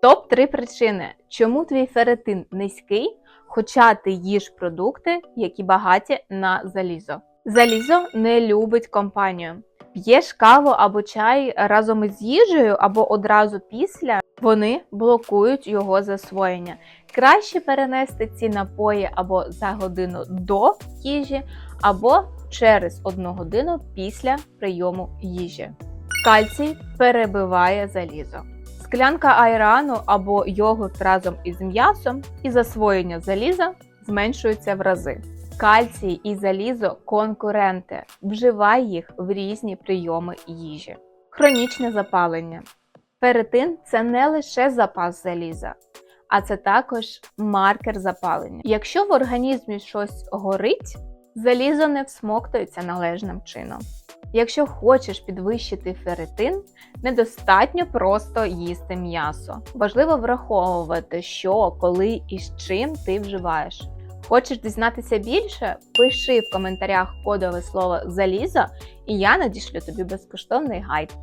Топ 3 причини, чому твій ферритин низький, хоча ти їш продукти, які багаті на залізо. Залізо не любить компанію. П'єш каву або чай разом із їжею, або одразу після, вони блокують його засвоєння. Краще перенести ці напої або за годину до їжі, або через одну годину після прийому їжі. Кальцій перебиває залізо. Склянка айрану або йогурт разом із м'ясом і засвоєння заліза зменшується в рази. Кальцій і залізо конкуренти. Вживай їх в різні прийоми їжі. Хронічне запалення. Ферритин – це не лише запас заліза, а це також маркер запалення. Якщо в організмі щось горить, залізо не всмоктується належним чином. Якщо хочеш підвищити ферритин, недостатньо просто їсти м'ясо. Важливо враховувати, що, коли і з чим ти вживаєш. Хочеш дізнатися більше? Пиши в коментарях кодове слово залізо, і я надішлю тобі безкоштовний гайд.